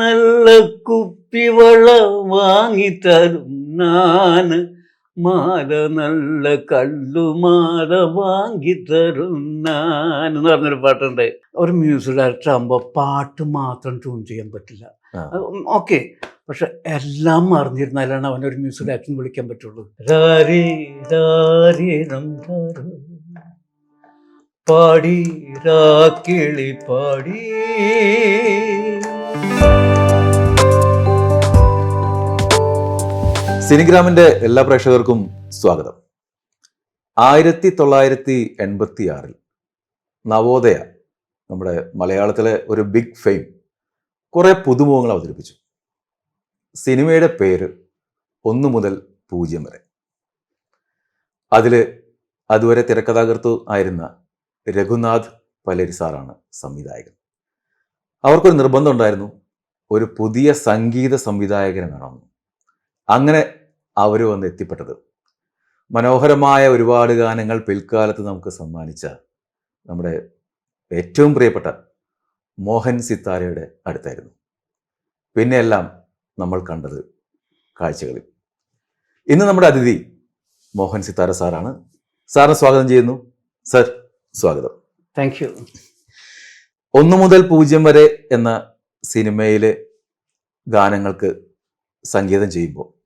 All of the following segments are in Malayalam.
നല്ല കുപ്പി വള വാങ്ങി തരും നാന്. മാല നല്ല കല്ലുമാല വാങ്ങിത്തരും ഞാൻ എന്ന് പറഞ്ഞൊരു പാട്ടുണ്ട്. ഒരു മ്യൂസിക് ഡയറക്ടർ ആകുമ്പോൾ പാട്ട് മാത്രം ട്യൂൺ ചെയ്യാൻ പറ്റില്ല. ഓക്കെ. പക്ഷെ എല്ലാം അറിഞ്ഞിരുന്നാലാണ് അവനൊരു മ്യൂസിക് ഡയറക്ടറിന് വിളിക്കാൻ പറ്റുള്ളൂ. രാരി രാരി പാടി രാക്കിളി പാടി. സിനിഗ്രാമിന്റെ എല്ലാ പ്രേക്ഷകർക്കും സ്വാഗതം. ആയിരത്തി തൊള്ളായിരത്തി എൺപത്തി ആറിൽ നവോദയ നമ്മുടെ മലയാളത്തിലെ ഒരു ബിഗ് ഫെയിം കുറേ പുതുമുഖങ്ങൾ അവതരിപ്പിച്ചു. സിനിമയുടെ പേര് ഒന്നു മുതൽ പൂജ്യം വരെ. അതിൽ അതുവരെ തിരക്കഥാകൃത്ത് ആയിരുന്ന രഘുനാഥ് പലേരി സാറാണ് സംവിധായകൻ. അവർക്കൊരു നിർബന്ധം ഉണ്ടായിരുന്നു ഒരു പുതിയ സംഗീത സംവിധായകനെ വേണമെന്ന് അങ്ങനെ അവർ വന്ന് എത്തിപ്പെട്ടത്. മനോഹരമായ ഒരുപാട് ഗാനങ്ങൾ പിൽക്കാലത്ത് നമുക്ക് സമ്മാനിച്ച നമ്മുടെ ഏറ്റവും പ്രിയപ്പെട്ട മോഹൻ സിത്താരയുടെ അടുത്തായിരുന്നു. പിന്നെയെല്ലാം നമ്മൾ കണ്ടത് കാഴ്ചകളിൽ. ഇന്ന് നമ്മുടെ അതിഥി മോഹൻ സിത്താര സാറാണ്. സാറിനെ സ്വാഗതം ചെയ്യുന്നു. സർ സ്വാഗതം. താങ്ക് യു ഒന്നു മുതൽ പൂജ്യം വരെ എന്ന സിനിമയിലെ ഗാനങ്ങൾക്ക് സംഗീതം ചെയ്യുമ്പോൾ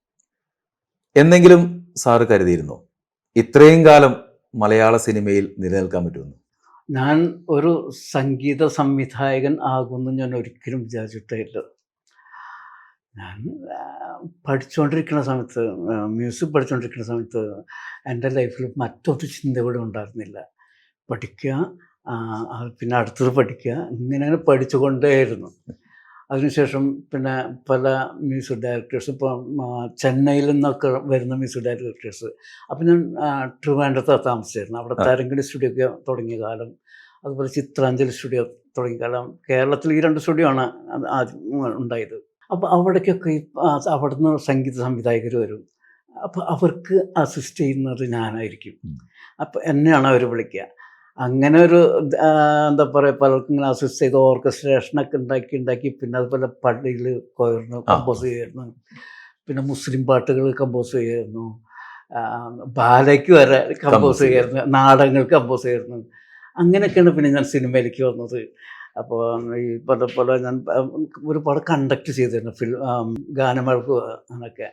എന്തെങ്കിലും സാറ് കരുതിയിരുന്നോ? ഇത്രയും കാലം മലയാള സിനിമയിൽ നിലനിൽക്കാൻ പറ്റുമെന്ന്. ഞാൻ ഒരു സംഗീത സംവിധായകൻ ആകുമെന്ന് ഞാൻ ഒരിക്കലും വിചാരിച്ചിട്ടില്ല ഞാൻ പഠിച്ചുകൊണ്ടിരിക്കുന്ന സമയത്ത് മ്യൂസിക് പഠിച്ചുകൊണ്ടിരിക്കുന്ന സമയത്ത് എന്റെ ലൈഫിൽ മറ്റൊരു ചിന്ത കൂടെ ഉണ്ടായിരുന്നില്ല. പഠിക്കുക പിന്നെ അടുത്തത് പഠിക്കുക ഇങ്ങനെ പഠിച്ചുകൊണ്ടേയിരുന്നു. അതിനുശേഷം പിന്നെ പല മ്യൂസിക് ഡയറക്ടേഴ്സ് ഇപ്പോൾ ചെന്നൈയിൽ നിന്നൊക്കെ വരുന്ന മ്യൂസിക് ഡയറക്ടേഴ്സ്. അപ്പം ഞാൻ ട്രിവാൻഡ്രത്താണ് താമസിച്ചിരുന്നത് അവിടെ ആ. സ്റ്റുഡിയോ ഒക്കെ തുടങ്ങിയ കാലം. അതുപോലെ ചിത്രാഞ്ജലി സ്റ്റുഡിയോ തുടങ്ങിയ കാലം. കേരളത്തിൽ ഈ രണ്ട് സ്റ്റുഡിയോ ആണ് ആദ്യം ഉണ്ടായത്. അപ്പോൾ അവിടേക്കൊക്കെ അവിടുന്ന് സംഗീത സംവിധായകർ വരും. അപ്പോൾ അവർക്ക് അസിസ്റ്റ് ചെയ്യുന്നത് ഞാനായിരിക്കും. അപ്പോൾ എന്നെയാണ് അവർ വിളിക്കുക. അങ്ങനെ ഒരു എന്താ പറയുക പലർക്കും ഇങ്ങനെ അസിസ്റ്റ് ചെയ്ത് ഓർക്കസ്ട്രേഷനൊക്കെ ഉണ്ടാക്കി ഉണ്ടാക്കി പിന്നെ അതുപോലെ പള്ളിയിൽ കൊയർന്ന് ആ. കമ്പോസ് ചെയ്യായിരുന്നു. പിന്നെ മുസ്ലിം പാട്ടുകൾ കമ്പോസ് ചെയ്യായിരുന്നു. ആ, ബാലയ്ക്ക് വരെ കമ്പോസ് ചെയ്യായിരുന്നു നാടകങ്ങൾ കമ്പോസ് ചെയ്യായിരുന്നു. അങ്ങനെയൊക്കെയാണ് പിന്നെ ഞാൻ സിനിമയിലേക്ക് വന്നത്. അപ്പോൾ ഈ പല പോലെ ഞാൻ ഒരുപാട് കണ്ടക്ട് ചെയ്തിരുന്നു ഫിലിം ഗാനമേളക്ക് അങ്ങനെയൊക്കെ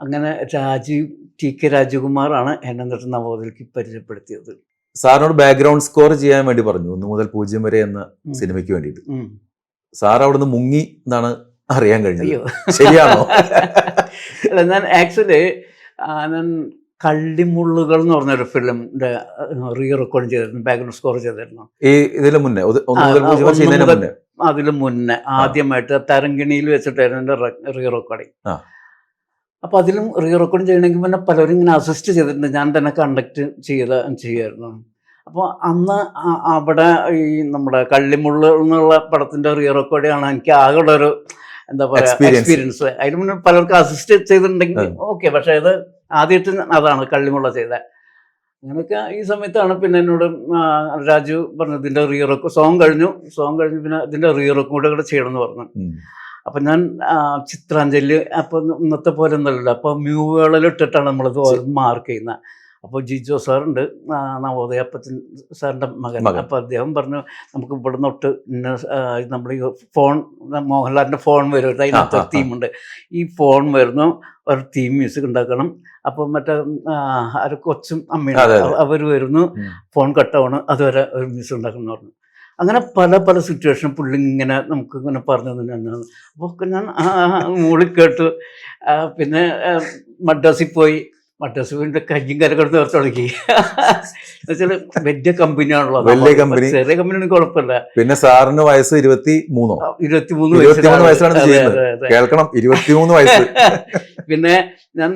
അങ്ങനെ രാജീവ് ടി കെ രാജകുമാറാണ് എന്നെ എന്നിട്ട് നവോദയക്ക് പരിചയപ്പെടുത്തിയത്. സാറിനോട് ബാക്ക്ഗ്രൗണ്ട് സ്കോർ ചെയ്യാൻ വേണ്ടി പറഞ്ഞു. ഒന്ന് മുതൽ പൂജ്യം വരെ എന്ന. സിനിമയ്ക്ക് വേണ്ടിയിട്ട്. സാർ അവിടുന്ന് മുങ്ങി എന്നാണ് അറിയാൻ കഴിഞ്ഞത്. ശരിയാണോ? അല്ല ഞാൻ ആക്ച്വലി ഞാൻ കള്ളിമുള്ളുകൾ എന്ന് പറഞ്ഞൊരു ഫിലിമിന്റെ റീ റെക്കോർഡ് ചെയ്തിരുന്നു ബാക്ക്ഗ്രൗണ്ട് സ്കോർ ചെയ്തിരുന്നു. ഈ ഇതിന് മുന്നേ മുതൽ- മുന്നേ. ആദ്യമായിട്ട് തരങ്കിണിയിൽ വെച്ചിട്ടായിരുന്നു എന്റെ റീ റെക്കോർഡിങ്. അപ്പോൾ അതിലും റീ റെക്കോർഡ് ചെയ്യണമെങ്കിൽ പിന്നെ പലരും ഇങ്ങനെ അസിസ്റ്റ് ചെയ്തിട്ടുണ്ട്. ഞാൻ തന്നെ കണ്ടക്ട് ചെയ്ത ചെയ്യായിരുന്നു അപ്പോൾ അന്ന് അവിടെ ഈ നമ്മുടെ കള്ളിമുള്ള് എന്നുള്ള പടത്തിന്റെ റീ റെക്കോർഡിയാണ് എനിക്ക് ആകെ ഒരു എന്താ പറയുക എക്സ്പീരിയൻസ് അതിന് മുന്നേ പലർക്കും അസിസ്റ്റ് ചെയ്തിട്ടുണ്ടെങ്കിൽ ഓക്കെ പക്ഷേ അത് ആദ്യമായിട്ട് അതാണ് കള്ളിമുള്ള ചെയ്തത് അങ്ങനെയൊക്കെ ഈ സമയത്താണ് പിന്നെ എന്നോട് രാജു പറഞ്ഞു ഇതിന്റെ റീ റെക്കോർഡ് സോങ് കഴിഞ്ഞു. സോങ് കഴിഞ്ഞ് പിന്നെ ഇതിന്റെ റീ റെക്കോർഡ് കൂടെ ചെയ്യണം എന്ന് പറഞ്ഞു. അപ്പം ഞാൻ ചിത്രാഞ്ജലി അപ്പം ഇന്നത്തെ പോലെ ഒന്നുമല്ലല്ലോ. അപ്പോൾ ഇട്ടിട്ടാണ് നമ്മളിത് മാർക്ക് ചെയ്യുന്നത് അപ്പോൾ ജിജോ സാറുണ്ട് നവോദയ അപ്പച്ചൻ സാറിന്റെ മകൻ. അപ്പോൾ അദ്ദേഹം പറഞ്ഞു നമുക്ക് ഇവിടെ തൊട്ട് നമ്മുടെ നമ്മൾ ഈ ഫോൺ മോഹൻലാലിന്റെ ഫോൺ വരും അതിനകത്ത് ഒരു. തീമുണ്ട് ഈ ഫോൺ വരുന്നു ഒരു തീം മ്യൂസിക് ഉണ്ടാക്കണം. അപ്പോൾ മറ്റേ ആ, ഒരു കൊച്ചും അമ്മയും അവർ വരുന്നു ഫോൺ കട്ടാവണം അതുവരെ ഒരു മ്യൂസിക് ഉണ്ടാക്കണം എന്ന് പറഞ്ഞു. അങ്ങനെ പല പല സിറ്റുവേഷൻ പുള്ളി ഇങ്ങനെ നമുക്ക് ഇങ്ങനെ പറഞ്ഞു തന്നെയാണ് അപ്പോൾ ഞാൻ മൂളി കേട്ടു. പിന്നെ മദ്രാസിൽ പോയി. മദ്രാസിൽ പോയി എന്റെ കയ്യും കരക്കെടുത്ത് ചേർത്ത് തുടങ്ങി. എന്നുവെച്ചാൽ വലിയ കമ്പനിയാണല്ലോ വലിയ കമ്പനി ചെറിയ കമ്പനി കുഴപ്പമില്ല. പിന്നെ സാറിന് വയസ്സ് ഇരുപത്തി മൂന്നോ ഇരുപത്തിമൂന്ന് ഇരുപത്തിമൂന്ന് വയസ്സാണ്. കേൾക്കണം ഇരുപത്തിമൂന്ന് വയസ്സ്. പിന്നെ ഞാൻ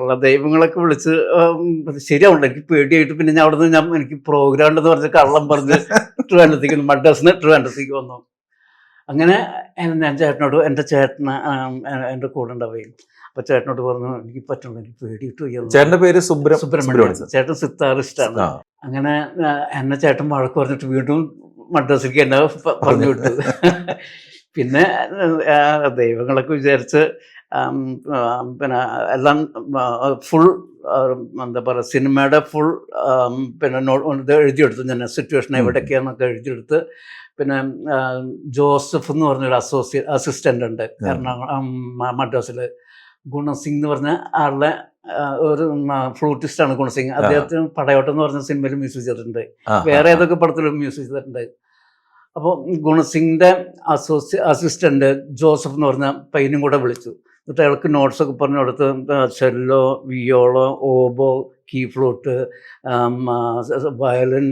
ഉള്ള ദൈവങ്ങളൊക്കെ വിളിച്ച് ശരിയാവുണ്ട്. എനിക്ക് പേടിയായിട്ട് പിന്നെ ഞാൻ അവിടെ നിന്ന് ഞാൻ എനിക്ക് പ്രോഗ്രാം ഉണ്ടെന്ന് പറഞ്ഞ് കള്ളം പറഞ്ഞ് ട്രിവാൻഡ്രത്തേക്ക് മദ്രാസിന് ട്രിവാൻഡ്രത്തേക്ക് വന്നു അങ്ങനെ ഞാൻ ചേട്ടനോട് എന്റെ ചേട്ടന് എന്റെ കൂടെ ഉണ്ടാവുകയും അപ്പോൾ ചേട്ടനോട് പറഞ്ഞു എനിക്ക് പറ്റുള്ളൂ എനിക്ക് പേടിയിട്ട് വയ്യ." ചേട്ടന്റെ പേര് സുബ്രഹ്മണ്യം. ചേട്ടൻ സിത്താറിസ്റ്റാണ് അങ്ങനെ എന്നെ ചേട്ടൻ വഴക്ക് പറഞ്ഞിട്ട് വീണ്ടും മദ്രാസിലേക്ക് എന്നെ പറഞ്ഞു വിട്ടു. പിന്നെ ദൈവങ്ങളൊക്കെ വിചാരിച്ച് പിന്നെ എല്ലാം ഫുൾ എന്താ പറയുക സിനിമയുടെ ഫുൾ പിന്നെ ഇത് എഴുതിയെടുത്തു ഞാൻ സിറ്റുവേഷൻ. എവിടെയൊക്കെയാണെന്നൊക്കെ എഴുതിയെടുത്ത്. പിന്നെ ജോസഫ് എന്ന് പറഞ്ഞൊരു അസോസിയേ അസിസ്റ്റന്റ് ഉണ്ട് എറണാകുളം മദ്രാസിൽ ഗുണസിംഗ് എന്ന് പറഞ്ഞ ആളുടെ ഒരു ഫ്ലൂട്ടിസ്റ്റാണ് ഗുണസിംഗ് അദ്ദേഹത്തിന് പടയോട്ടം എന്ന് പറഞ്ഞ സിനിമയിൽ മ്യൂസിക് ചെയ്തിട്ടുണ്ട്. വേറെ ഏതൊക്കെ പടത്തിലും മ്യൂസിക് ചെയ്തിട്ടുണ്ട്. അപ്പോൾ ഗുണസിംഗിന്റെ അസോസി അസിസ്റ്റന്റ് ജോസഫ് എന്ന് പറഞ്ഞ പയ്യനും കൂടെ വിളിച്ചു. എന്നിട്ട് അയാൾക്ക് നോട്ട്സ് ഒക്കെ പറഞ്ഞു കൊടുത്ത് cello viola oboe key flute violin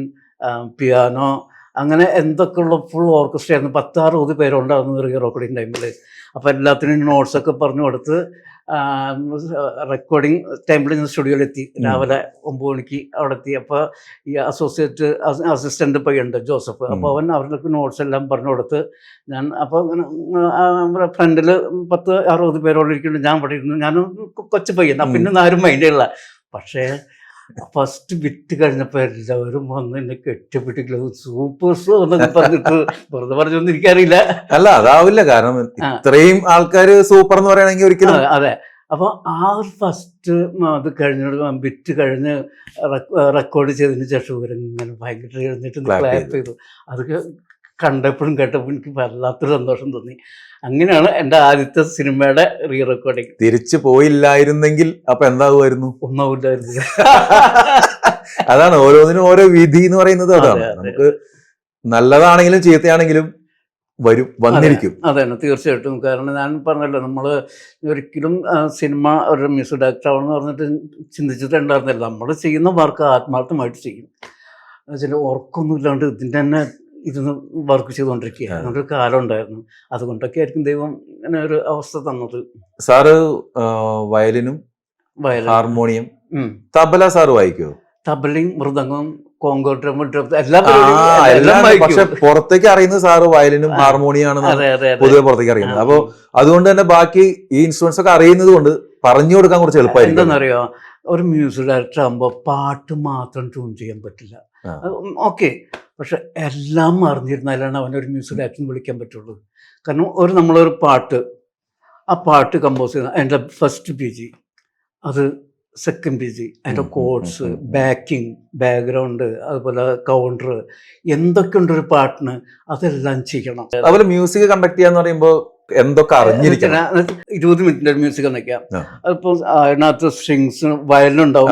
piano അങ്ങനെ എന്തൊക്കെ ഉള്ള ഫുൾ ഓർക്കസ്ട്രയായിരുന്നു പത്താറ് പത്താറുപത് പേരുണ്ടായിരുന്നു ഒരു റെക്കോർഡിങ് ടൈമിൽ അപ്പോൾ എല്ലാത്തിനും നോട്ട്സൊക്കെ പറഞ്ഞു കൊടുത്ത് റെക്കോർഡിങ് ടൈമിൽ ഞാൻ സ്റ്റുഡിയോയിലെത്തി. രാവിലെ ഒമ്പത് മണിക്ക് അവിടെ എത്തി അപ്പോൾ ഈ അസോസിയേറ്റ് അസിസ്റ്റന്റ് പയ്യുണ്ട് ജോസഫ്. അപ്പോൾ അവൻ അവർക്ക് നോട്ട്സ് എല്ലാം പറഞ്ഞു കൊടുത്ത് ഞാൻ അപ്പോൾ നമ്മുടെ ഫ്രണ്ടിൽ പത്ത് അറുപത് പേരോട് ഇരിക്കുന്നുണ്ട്. ഞാൻ ഇവിടെ ഇരുന്നു ഞാൻ കൊച്ചു പയ്യൻ. അപ്പം പിന്നെ ആരും മൈൻഡില്ല പക്ഷേ ഫസ്റ്റ് വിറ്റ് കഴിഞ്ഞപ്പോൾ എല്ലാവരും വന്ന് എന്നെ കെട്ടിപ്പിട്ടില്ല സൂപ്പർ സ്ലോ എന്നൊക്കെ പറഞ്ഞിട്ട് വെറുതെ പറഞ്ഞൊന്നും എനിക്കറിയില്ല അല്ല അതാവില്ല. കാരണം ഇത്രയും ആൾക്കാർ സൂപ്പർ എന്ന് പറയുകയാണെങ്കിൽ ഒരിക്കലും അതെ, അപ്പൊ അപ്പോൾ ആ ഒരു ഫസ്റ്റ് അത് കഴിഞ്ഞ ബിറ്റ് കഴിഞ്ഞ് റെക്കോർഡ് ചെയ്തതിന് ശേഷം ഇവരിങ്ങനെ ഭയങ്കര എഴുന്നേറ്റ് ക്ലാപ്പ്. ചെയ്തു. അതൊക്കെ കണ്ടപ്പോഴും കേട്ടപ്പോഴും എനിക്ക് വല്ലാത്തൊരു സന്തോഷം തോന്നി. അങ്ങനെയാണ് എന്റെ ആദ്യത്തെ സിനിമയുടെ റീ റെക്കോർഡിങ് തിരിച്ചു പോയില്ലായിരുന്നെങ്കിൽ അപ്പൊ എന്താകുമായിരുന്നു? ഒന്നാവില്ലായിരുന്നു. അതാണ് ഓരോന്നിനും ഓരോ വിധി എന്ന് പറയുന്നത് അതാണ്. അതെ, അതെ. നമുക്ക് നല്ലതാണെങ്കിലും ചീത്തയാണെങ്കിലും വരും വന്നിരിക്കും. അതെ തീർച്ചയായിട്ടും. കാരണം ഞാൻ പറഞ്ഞല്ലോ നമ്മൾ ഒരിക്കലും സിനിമ ഒരു മ്യൂസിക് ഡയറക്ടർ ആവണമെന്ന് പറഞ്ഞിട്ട് ചിന്തിച്ചിട്ടുണ്ടായിരുന്നില്ല. നമ്മൾ ചെയ്യുന്ന വർക്ക് ആത്മാർത്ഥമായിട്ട് ചെയ്യും. എന്നുവെച്ചാൽ ഉറക്കമൊന്നും ഇല്ലാണ്ട് ഇതിന്റെ തന്നെ ഇരുന്ന് വർക്ക് ചെയ്തുകൊണ്ടിരിക്കുകയാണ്. അങ്ങനൊരു കാലം ഉണ്ടായിരുന്നു അതുകൊണ്ടൊക്കെ ആയിരിക്കും ദൈവം ഇങ്ങനെ ഒരു അവസ്ഥ തന്നത്. സാറ് വയലിനും ഹാർമോണിയം തബല സാറ് വായിക്കോ തബലയും മൃദംഗം കോങ്കോ ഡ്രം ഡ്രം എല്ലാ. പക്ഷെ പുറത്തേക്ക് അറിയുന്നത് സാറ് വയലിനും ആ. ഹാർമോണിയം ആണെന്നാണ് അതെ അതെ അതെ. പൊതുവെ പുറത്തേക്ക് അറിയുന്നത്. അപ്പോൾ അപ്പൊ അതുകൊണ്ട് തന്നെ ബാക്കി ഈ ഇൻസ്ട്രുമെന്റ്സ് ഒക്കെ അറിയുന്നത് കൊണ്ട് പറഞ്ഞു കൊടുക്കാൻ കുറച്ച് എളുപ്പമായിരിക്കും. എന്താണെന്നറിയോ ഒരു മ്യൂസിക് ഡയറക്ടർ ആകുമ്പോൾ പാട്ട് മാത്രം ട്യൂൺ ചെയ്യാൻ പറ്റില്ല. ഓക്കെ പക്ഷെ എല്ലാം അറിഞ്ഞിരുന്നാലാണ് അവനൊരു മ്യൂസിക് ഡയറക്ടറിന് വിളിക്കാൻ പറ്റുള്ളൂ. കാരണം ഒരു നമ്മളൊരു പാട്ട് ആ പാട്ട് കമ്പോസ് ചെയ്യുന്ന അതിന്റെ ഫസ്റ്റ് പി ജി അത് സെക്കൻഡ് പി ജി അതിന്റെ കോഡ്സ്. ബാക്കിംഗ് ബാക്ക്ഗ്രൗണ്ട് അതുപോലെ കൗണ്ടർ എന്തൊക്കെ ഉണ്ട് ഒരു പാട്ടിന് അതെല്ലാം ചെയ്യണം. അതുപോലെ മ്യൂസിക് കണ്ടക്ട് ചെയ്യാന്ന് പറയുമ്പോൾ എന്തൊക്കെ അറിഞ്ഞിരിക്കണം? ഇരുപത് മിനിറ്റിന്റെ മ്യൂസിക് എന്നൊക്കെയാണ് ആ. അതിപ്പോ അതിനകത്ത് സ്ട്രിങ്സ് വയലിനുണ്ടാവും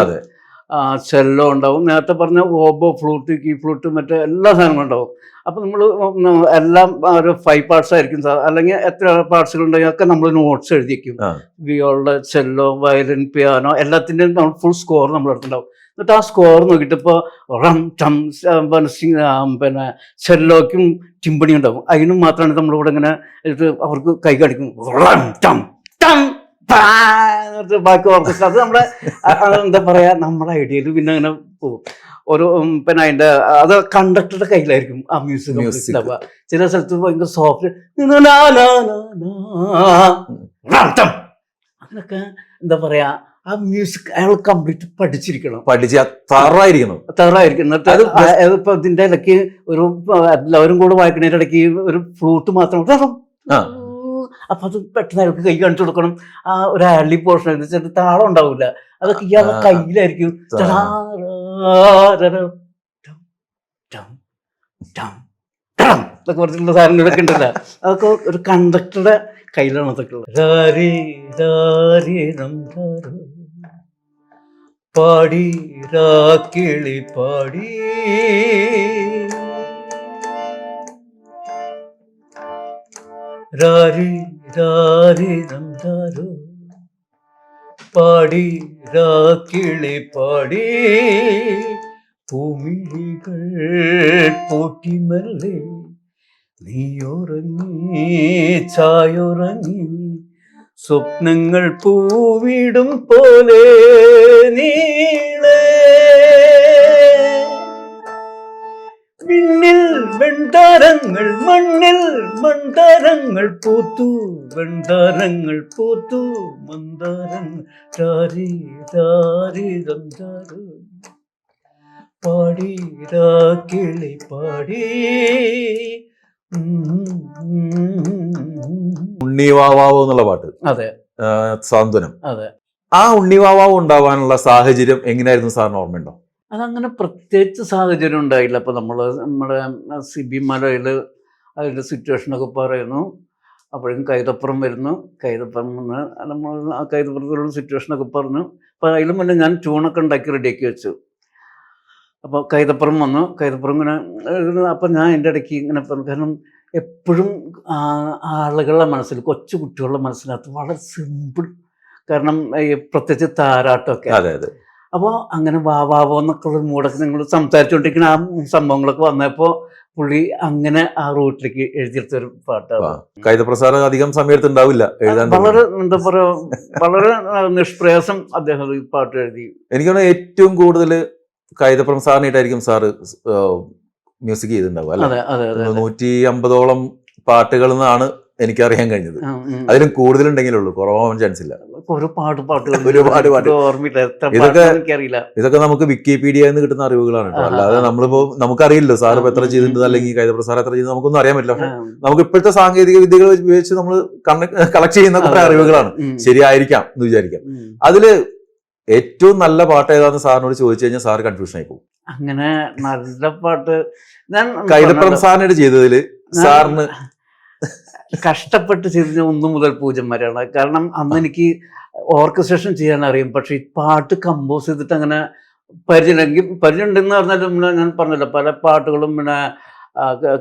ചെല്ലോ ഉണ്ടാവും. നേരത്തെ പറഞ്ഞ ഓബോ ഫ്ലൂട്ട് കീ ഫ്ലൂട്ട് മറ്റേ എല്ലാ സാധനങ്ങളും ഉണ്ടാവും. അപ്പം നമ്മൾ എല്ലാം ഒരു ഫൈവ് പാർട്സ് ആയിരിക്കും സാർ അല്ലെങ്കിൽ എത്ര പാർട്സുകൾ ഉണ്ടെങ്കിൽ ഒക്കെ നമ്മൾ നോട്ട്സ് എഴുതിക്കും. വിയോളുടെ സെല്ലോ വയലിൻ പിയാനോ എല്ലാത്തിന്റെയും നമ്മൾ ഫുൾ സ്കോർ നമ്മളെടുത്തുണ്ടാവും എന്നിട്ട് ആ സ്കോർ നോക്കിയിട്ട് ഇപ്പോൾ റം ടം പിന്നെ സെല്ലോക്കും ടിമ്പണി ഉണ്ടാവും. അതിനും മാത്രമാണ് നമ്മളിവിടെ ഇങ്ങനെ അവർക്ക് കൈ കാണിക്കും. റം ടം ടം ബാക്കി ഓർക്കസ്ട്ര അത് നമ്മളെ എന്താ പറയാ നമ്മളെ ഐഡിയയിൽ പിന്നെ അങ്ങനെ പോകും ഒരു പിന്നെ അതിന്റെ അത് കണ്ടക്ടറുടെ കയ്യിലായിരിക്കും ആ മ്യൂസിക്. ഉണ്ടാവുക ചില സ്ഥലത്ത് ഭയങ്കര സോഫ്റ്റ് അങ്ങനൊക്കെ എന്താ പറയാ ആ മ്യൂസിക് അയാൾ കംപ്ലീറ്റ് പഠിച്ചിരിക്കണം. പഠിച്ച് തറായിരിക്കണം തറായിരിക്കും എന്നിട്ട് ഇപ്പൊ ഇതിന്റെ ഇടയ്ക്ക് ഒരു എല്ലാവരും കൂടെ വായിക്കുന്നതിന്റെ ഇടയ്ക്ക് ഒരു ഫ്ലൂട്ട് മാത്രം. അപ്പൊ അത് പെട്ടെന്ന് അയാൾക്ക് കൈ കാണിച്ചു കൊടുക്കണം. ആ ഒരു ആലി പോർഷൻ എന്ന് വെച്ചാൽ താളം ഉണ്ടാവില്ല അതൊക്കെ ഇയാളുടെ ആ. കയ്യിലായിരിക്കും. എന്നൊക്കെ പറഞ്ഞിട്ടുള്ള സാധനങ്ങളൊക്കെ ഉണ്ടല്ല. അതൊക്കെ ഒരു കണ്ടക്ടറുടെ കയ്യിലാണ് അതൊക്കെ ഉള്ളത്. പാടി രാക്കിളി പാടി. രാരി രാരി രം രാരോ. പാടി രാക്കിളി പാടി. പൂമിഴികൾ പൂട്ടിമല്ലേ. നീയുറങ്ങി ചായുറങ്ങി. സ്വപ്നങ്ങൾ പൂവിടും പോലെ നീളേ. വെണ്ടാരങ്ങൾ മണ്ണിൽ മൺതാരങ്ങൾ പൂത്തു. വെണ്ടാരങ്ങൾ പൂത്തു. മന്ദാരങ്ങൾ താരി താരി രംജാരു പാടി കിളി പാടി. ഉണ്ണിവാവാവോ എന്നുള്ള പാട്ട്. അതെ. സാന്ത്വനം. അതെ. ആ ഉണ്ണിവാവാവ് ഉണ്ടാവാനുള്ള സാഹചര്യം എങ്ങനെയായിരുന്നു സാറിന് ഓർമ്മയുണ്ടോ? അതങ്ങനെ പ്രത്യേകിച്ച് സാഹചര്യം ഉണ്ടായില്ല. അപ്പോൾ നമ്മൾ നമ്മുടെ സി ബി മലയിൽ അതിന്റെ സിറ്റുവേഷനൊക്കെ പറയുന്നു. അപ്പോഴും കൈതപ്പുറം വരുന്നു. കൈതപ്പുറം വന്ന് നമ്മൾ ആ കൈതപ്പുറത്തുള്ള സിറ്റുവേഷനൊക്കെ പറഞ്ഞു. അപ്പോൾ അതിലും മുന്നേ ഞാൻ ട്യൂണൊക്കെ ഉണ്ടാക്കി റെഡിയാക്കി വെച്ചു. അപ്പോൾ കൈതപ്പുറം വന്നു. കൈതപ്പുറം ഇങ്ങനെ അപ്പം ഞാൻ എന്റെ ഇടയ്ക്ക് ഇങ്ങനെ പറഞ്ഞു. കാരണം എപ്പോഴും ആളുകളുടെ മനസ്സിൽ കൊച്ചു കുട്ടികളുടെ മനസ്സിനകത്ത് വളരെ സിമ്പിൾ കാരണം ഈ പ്രത്യേകിച്ച് താരാട്ടമൊക്കെ അതെ അതെ. അപ്പോൾ അങ്ങനെ വാ വാവോ എന്നൊക്കെ ഉള്ള മൂടൊക്കെ നിങ്ങൾ സംസാരിച്ചുകൊണ്ടിരിക്കുന്ന ആ സംഭവങ്ങളൊക്കെ വന്നപ്പോൾ പുള്ളി അങ്ങനെ ആ റൂട്ടിലേക്ക് എഴുതിയെടുത്ത ഒരു പാട്ടാണ്. കൈതപ്രസാദ് അധികം സമയത്ത് ഉണ്ടാവില്ല എഴുതാൻ വളരെ എന്താ പറയാ വളരെ നിഷ്പ്രയാസം അദ്ദേഹം ഈ പാട്ട് എഴുതി. എനിക്കാണ് ഏറ്റവും കൂടുതൽ കൈതപ്രം സാറിനായിട്ടായിരിക്കും സാറ് മ്യൂസിക് ചെയ്തിട്ടുണ്ടാവും അല്ലെ? നൂറ്റി അമ്പതോളം പാട്ടുകളിൽ എന്നാണ് എനിക്കറിയാൻ കഴിഞ്ഞത്. അതിലും കൂടുതലുണ്ടെങ്കിലുള്ളൂ കുറവാൻ ചാൻസ് ഇല്ല. ഒരു പാട്ട് പാട്ടുകൾ ഒരുപാട് പാട്ട്. ഇതൊക്കെ- ഇതൊക്കെ നമുക്ക് വിക്കിപീഡിയ എന്ന് കിട്ടുന്ന അറിവുകളാണ് കേട്ടോ. അല്ലാതെ നമ്മളിപ്പോ നമുക്കറിയില്ലോ സാർ ഇപ്പൊ എത്ര ചെയ്തിട്ടുണ്ട് അല്ലെങ്കിൽ കൈതപ്ര സാർ എത്ര ചെയ്ത് നമുക്കൊന്നും അറിയാൻ പറ്റില്ല. പക്ഷെ നമുക്ക് ഇപ്പോഴത്തെ സാങ്കേതിക വിദ്യകൾ ഉപയോഗിച്ച് നമ്മൾ കളക്ട് ചെയ്യുന്ന കുറെ അറിവുകളാണ്. ശരിയായിരിക്കാം എന്ന് വിചാരിക്കാം. അതിൽ ഏറ്റവും നല്ല പാട്ട് ഏതാന്ന് സാറിനോട് ചോദിച്ചു കഴിഞ്ഞാൽ സാർ കൺഫ്യൂഷൻ ആയി പോകും. അങ്ങനെ നല്ല പാട്ട് ഞാൻ കൈതപ്രം സാറിനോട് ചെയ്തതിൽ സാറിന് കഷ്ടപ്പെട്ട് ചെയ്തിരുന്ന ഒന്നു മുതൽ പൂജ്യം വരെയാണ്. കാരണം അന്ന് എനിക്ക് ഓർക്കസ്ട്രേഷൻ ചെയ്യാൻ അറിയും. പക്ഷെ പാട്ട് കമ്പോസ് ചെയ്തിട്ട് അങ്ങനെ പരിചയമില്ലെങ്കിൽ പരിചയം ഉണ്ടെന്ന് പറഞ്ഞാലും പിന്നെ ഞാൻ പറഞ്ഞല്ലോ പല പാട്ടുകളും പിന്നെ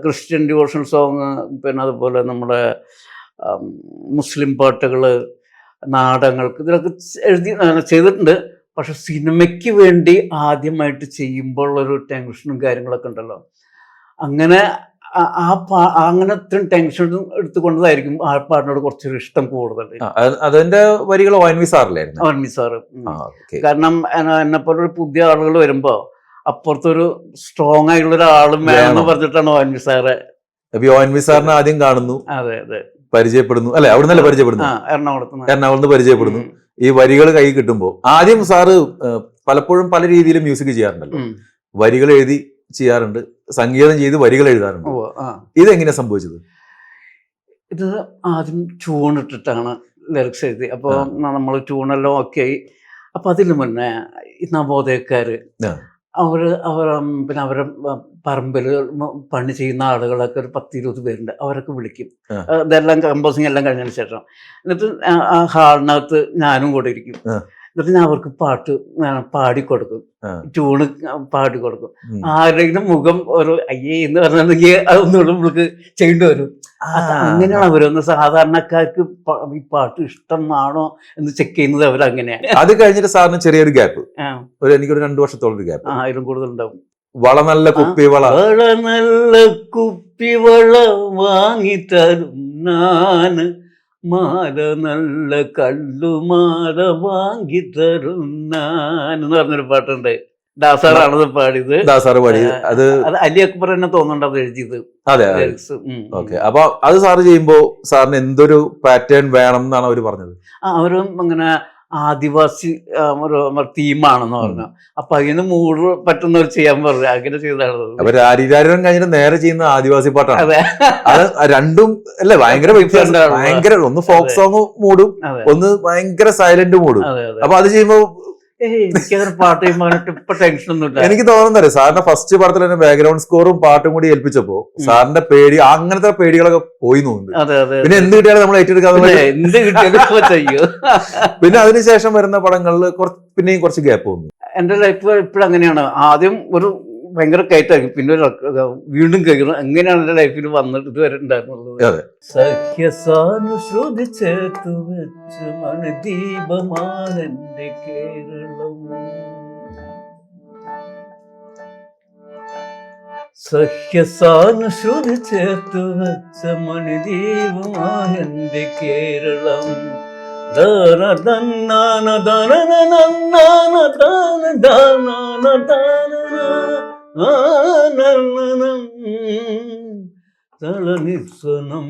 ക്രിസ്ത്യൻ ഡിവോഷണൽ സോങ് പിന്നെ അതുപോലെ നമ്മുടെ മുസ്ലിം പാട്ടുകൾ നാടകങ്ങൾക്ക് ഇതിലൊക്കെ എഴുതി ചെയ്തിട്ടുണ്ട്. പക്ഷെ സിനിമയ്ക്ക് വേണ്ടി ആദ്യമായിട്ട് ചെയ്യുമ്പോൾ ഒരു ടെൻഷനും കാര്യങ്ങളൊക്കെ ഉണ്ടല്ലോ. അങ്ങനെ ആ- പാ അങ്ങനെ അത്രയും ടെൻഷൻ എടുത്തുകൊണ്ടതായിരിക്കും ആ പാട്ടിനോട് കുറച്ചൊരു ഇഷ്ടം കൂടുതൽ അതിന്റെ വരികൾ ഒ എൻ വി സാറിലായിരുന്നു. വർമ്മി സാറ്. കാരണം എന്നെ പോലെ ഒരു പുതിയ ആളുകൾ വരുമ്പോ അപ്പുറത്തൊരു സ്ട്രോങ് ആയിട്ടുള്ള ഒരാളും വേണമെന്ന് വേണം. പറഞ്ഞിട്ടാണ് വർമ്മി സാറ്. അപ്പൊ ഒ എൻ വി സാറിനെ ആദ്യം കാണുന്നു. അതെ അതെ. പരിചയപ്പെടുന്നു. അല്ലെ? അവിടെ നിന്നല്ലേ പരിചയപ്പെടുന്നു എറണാകുളത്ത്. എറണാകുളത്ത് പരിചയപ്പെടുന്നു. ഈ വരികൾ കൈ കിട്ടുമ്പോൾ ആദ്യം സാറ് പലപ്പോഴും പല രീതിയിലും മ്യൂസിക് ചെയ്യാറുണ്ടല്ലോ. വരികൾ എഴുതി ചെയ്യാറുണ്ട്. സംഗീതം ചെയ്ത് വരികൾ എഴുതാറുണ്ട്. ഇതെങ്ങനെയാ സംഭവിച്ചത്? ഇത് ആദ്യം ട്യൂൺ ഇട്ടിട്ടാണ് ലിറിക്സ് എഴുതി. അപ്പോൾ നമ്മൾ ട്യൂണെല്ലാം ഓക്കെ ആയി. അപ്പം അതിന് മുന്നേ ഈ നവോദയക്കാര് അവർ അവർ അവർ പിന്നെ അവരെ പറമ്പിൽ പണി ചെയ്യുന്ന ആളുകളൊക്കെ ഒരു പത്ത് ഇരുപത് പേരുണ്ട്. അവരൊക്കെ വിളിക്കും. ഇതെല്ലാം കമ്പോസിങ് എല്ലാം കഴിഞ്ഞതിന് ശേഷം. എന്നിട്ട് ആ- ഹാളിനകത്ത് ഞാനും കൂടെ ഇരിക്കും. എന്നിട്ട് ഞാൻ അവർക്ക് പാട്ട് പാടിക്കൊടുക്കും. ട്യൂണ് പാടിക്കൊടുക്കും ഉം. ആരുടെങ്കിലും മുഖം ഒരു അയ്യേ എന്ന് പറഞ്ഞിട്ടുണ്ടെങ്കിൽ അതൊന്നുകൂടെ നമ്മൾക്ക് ചെയ്യേണ്ടി വരും. അങ്ങനെയാണ് അവരൊന്ന് സാധാരണക്കാർക്ക് ഈ പാട്ട് ഇഷ്ടമാണോ എന്ന് ചെക്ക് ചെയ്യുന്നത് അവരങ്ങനെയാണ്. അത് കഴിഞ്ഞിട്ട് സാറിന് ചെറിയൊരു ഗ്യാപ്പ് ഒരു എനിക്കൊരു രണ്ടു വർഷത്തോളം ഒരു ഗ്യാപ്പ് ആയിരം കൂടുതൽ ഉണ്ടാവും വള നല്ല കുപ്പി വള. വള നല്ല കുപ്പി വള വാങ്ങിത്തരും നാന് മാല നല്ല കല്ലുമാല വാങ്ങി തരുന്നാൻ എന്ന് പറഞ്ഞൊരു പാട്ടുണ്ട്. ദാസാറാണത് പാടിയത്. ദാസാറ് പാടിയത്. അത് അത് അലി അക്ബർ തന്നെ തോന്നുന്നുണ്ട് അത് എഴുതിയത്. അതെ. ഓക്കെ. അപ്പൊ അത് സാറ് ചെയ്യുമ്പോ സാറിന് എന്തൊരു പാറ്റേൺ വേണം എന്നാണ് അവർ പറഞ്ഞത്? ആ, അവരും അങ്ങനെ ആദിവാസി ഒരു തീമാണെന്ന് പറഞ്ഞു. അപ്പൊ അതിന് മൂട് പറ്റുന്നവർ ചെയ്യാൻ പറഞ്ഞു. അങ്ങനെ ചെയ്താണ് അപ്പൊ കഴിഞ്ഞിട്ട് നേരെ ചെയ്യുന്ന ആദിവാസി പാട്ടാണ്. അതെ. അത് രണ്ടും അല്ലേ ഭയങ്കര. ഭയങ്കര ഒന്ന് ഫോക്ക്. സോങ് മൂടും ഒന്ന് ഭയങ്കര സൈലന്റ് മൂടും. അപ്പൊ അത് ചെയ്യുമ്പോ ഏയ് എനിക്കങ്ങനെ പാട്ട് ചെയ്യുമ്പോൾ എനിക്ക് തോന്നുന്നത് സാറിന്റെ ഫസ്റ്റ് പടത്തിൽ തന്നെ ബാക്ക്ഗ്രൗണ്ട് സ്കോറും പാട്ടും കൂടി ഏൽപ്പിച്ചപ്പോ സാറിന്റെ പേടി അങ്ങനത്തെ പേടികളൊക്കെ പോയി തോന്നുന്നു പിന്നെ എന്ത് കിട്ടിയാലും നമ്മൾ ഏറ്റെടുക്കാതെ പിന്നെ എന്ത് കിട്ടിയാലും ഇപ്പൊ ചെയ്യും. പിന്നെ അതിനുശേഷം വരുന്ന പടങ്ങളിൽ കുറച്ച് പിന്നെയും കുറച്ച് ഗ്യാപ്പ് വന്നു. എന്റെ ലൈഫ് ഇപ്പോഴും അങ്ങനെയാണ്. ആദ്യം ഒരു ഭയങ്കര കയറ്റാക്കി. പിന്നെ വീണ്ടും കയറും അങ്ങനെയാണ് എന്റെ ലൈഫിൽ വന്നിട്ട് ഇതുവരെ ഉണ്ടായിരുന്നുള്ളത്. സഖ്യസാനുശ്രുതി ചേർത്തു വെച്ച് മണിദീപമാണെന്റെ കേരളം. സഖ്യസാനുശ്രുതി ചേർത്തു വെച്ച മണിദീപമാണെന്റെ കേരളം ദാന ദാന ദാന ദാന ദാന ദാന ദാനന తళనిస్వనం